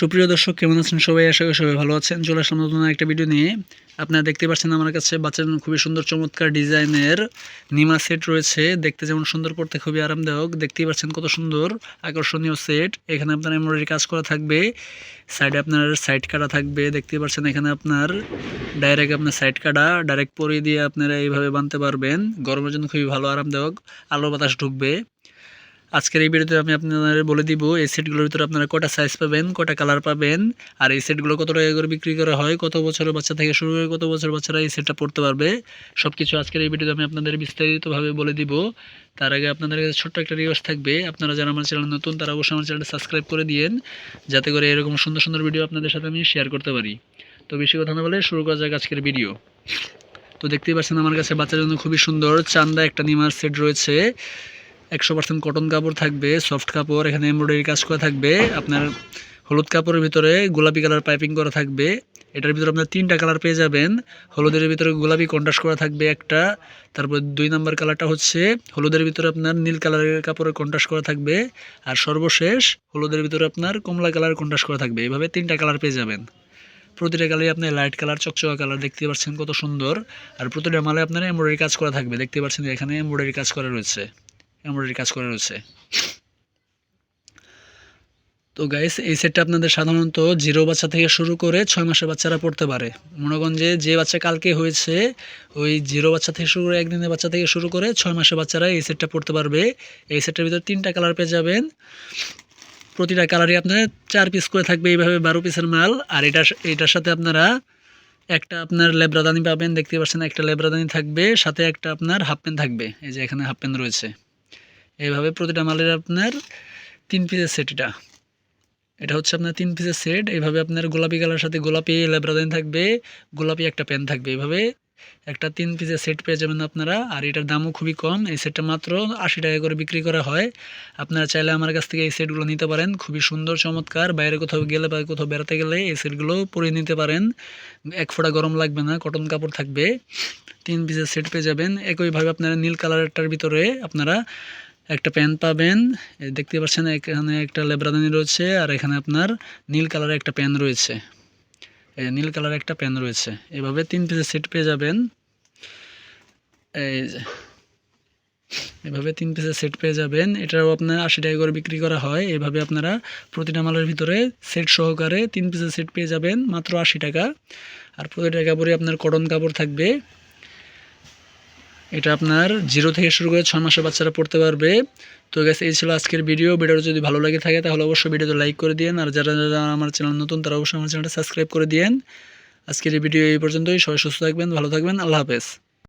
সুপ্রিয় দর্শক, কেমন আছেন সবাই? আশা করি সবাই ভালো আছেন। চলে আসলাম নতুন একটা ভিডিও নিয়ে। আপনারা দেখতে পাচ্ছেন আমার কাছে বাচ্চার খুবই সুন্দর, চমৎকার ডিজাইনের নিমা সেট রয়েছে। দেখতে যেমন সুন্দর পড়তে খুবই আরামদায়ক। দেখতেই পাচ্ছেন কত সুন্দর, আকর্ষণীয় সেট এখানে আপনার এমব্রয়ডারি কাজ করা থাকবে। সাইডে আপনার সাইড কাটা থাকবে। দেখতে পাচ্ছেন এখানে আপনার ডাইরেক্ট আপনার সাইড কাটা ডাইরেক্ট পরিয়ে দিয়ে আপনারা এইভাবে বানতে পারবেন। গরমের জন্য খুবই ভালো, আরামদায়ক। আলো বাতাস ঢুকবে। আজকের এই ভিডিওতে আমি আপনাদের বলে দিব, এই সেটগুলোর ভিতরে আপনারা কটা সাইজ পাবেন, কটা কালার পাবেন, আর এই সেটগুলো কত টাকা করে বিক্রি করা হয়, কত বছরের বাচ্চা থেকে শুরু করে কত বছর বাচ্চারা এই সেটটা পড়তে পারবে সব কিছু আজকের এই ভিডিওতে আমি আপনাদের বিস্তারিতভাবে বলে দিব। তার আগে আপনাদের কাছে ছোট্ট একটা রিকোয়েস্ট থাকবে, আপনারা যারা আমার চ্যানেল নতুন, তারা অবশ্যই আমার চ্যানেলটা সাবস্ক্রাইব করে দিয়েন, যাতে করে এরকম সুন্দর সুন্দর ভিডিও আপনাদের সাথে আমি শেয়ার করতে পারি। তো বেশি কথা না বলে শুরু করা যাক আজকের ভিডিও তো দেখতেই পাচ্ছেন আমার কাছে বাচ্চার জন্য খুবই সুন্দর, চান্দা একটা নিমার সেট রয়েছে। একশো পার্সেন্ট কটন কাপড় থাকবে সফট কাপড়, এখানে এমব্রয়ডারি কাজ করা থাকবে, আপনার হলুদ কাপড়ের ভিতরে গোলাপি কালার পাইপিং করা থাকবে, এটার ভিতরে আপনার তিনটা কালার পেয়ে যাবেন, হলুদের ভিতরে গোলাপি কন্ট্রাস্ট করা থাকবে একটা, তারপর দুই নাম্বার কালারটা হচ্ছে হলুদের ভিতরে আপনার নীল কালারের কাপড়ের কন্ট্রাস্ট করা থাকবে, আর সর্বশেষ হলুদের ভিতরে আপনার কমলা কালার কন্ট্রাস্ট করা থাকবে, এভাবে তিনটা কালার পেয়ে যাবেন। প্রতিটা কালারে আপনি লাইট কালার চকচকা কালার দেখতে পাচ্ছেন কত সুন্দর, আর প্রতিটা মালে আপনার এমব্রয়ডারি কাজ করা থাকবে, দেখতে পাচ্ছেন এখানে এমব্রয়ডারি কাজ করা রয়েছে। এমব্রয়ডারি কাজ করে রয়েছে। তো গাইস এই সেটটা আপনাদের সাধারণত জিরো বাচ্চা থেকে শুরু করে ছয় মাসের বাচ্চারা পড়তে পারে। মনে যে যে বাচ্চা কালকে হয়েছে, ওই জিরো বাচ্চা থেকে শুরু করে একদিনের বাচ্চা থেকে শুরু করে ছয় মাসের বাচ্চারা এই সেটটা পড়তে পারবে। এই সেটটার ভিতরে তিনটা কালার পেয়ে যাবেন। প্রতিটা কালারই আপনার চার পিস করে থাকবে এইভাবে বারো পিসের মাল। আর এটা এটার সাথে আপনারা একটা আপনার লেব্রাদানি পাবেন। দেখতে পাচ্ছেন একটা লেব্রাদানি থাকবে, সাথে একটা আপনার হাফ প্যান্ট থাকবে। এই যে এখানে হাফ প্যান্ট রয়েছে। এইভাবে প্রতিটা মালের আপনার তিন পিসের সেট এটা। এটা হচ্ছে আপনার তিন পিসের সেট এইভাবে আপনার গোলাপি কালার সাথে গোলাপি লেব্রাদানি থাকবে, গোলাপি একটা প্যান্ট থাকবে, এইভাবে একটা তিন পিসের সেট পেয়ে যাবেন আপনারা। আর এটার দামও খুবই কম, এই সেটটা মাত্র আশি টাকা করে বিক্রি করা হয়। আপনারা চাইলে আমার কাছ থেকে এই সেটগুলো নিতে পারেন, খুবই সুন্দর, চমৎকার। বাইরে কোথাও গেলে বা কোথাও বেড়াতে গেলে এই সেটগুলো পরে নিতে পারেন। এক ফোঁটা গরম লাগবে না, কটন কাপড় থাকবে। তিন পিসের সেট পেয়ে যাবেন। একইভাবে আপনারা নীল কালারটার ভিতরে আপনারা একটা প্যান্ট পাবেন। দেখতে পাচ্ছেন এখানে একটা লেব্রাদানি রয়েছে আর এখানে আপনার নীল কালারের একটা প্যান রয়েছে। নীল কালারের একটা প্যান রয়েছে। এভাবে তিন পিসের সেট পেয়ে যাবেন। এভাবে তিন পিসের সেট পেয়ে যাবেন। এটাও আপনার আশি টাকা করে বিক্রি করা হয়। এভাবে আপনারা প্রতিটা মালের ভিতরে সেট সহকারে তিন পিসের সেট পেয়ে যাবেন, মাত্র আশি টাকা। আর প্রতিটা কাপড়ে আপনার কটন কাপড় থাকবে। এটা আপনার জিরো থেকে শুরু করে ছয় মাসের বাচ্চারা পড়তে পারবে। তো গেছে এই ছিল আজকের ভিডিও ভিডিওটা যদি ভালো লাগে থাকে, তাহলে অবশ্যই ভিডিওতে লাইক করে দিন আর যারা যারা আমার চ্যানেল নতুন, তারা অবশ্যই আমার চ্যানেলটা সাবস্ক্রাইব করে দিন আজকের এই ভিডিও এই পর্যন্তই। সবাই সুস্থ থাকবেন, ভালো থাকবেন। আল্লাহ হাফেজ।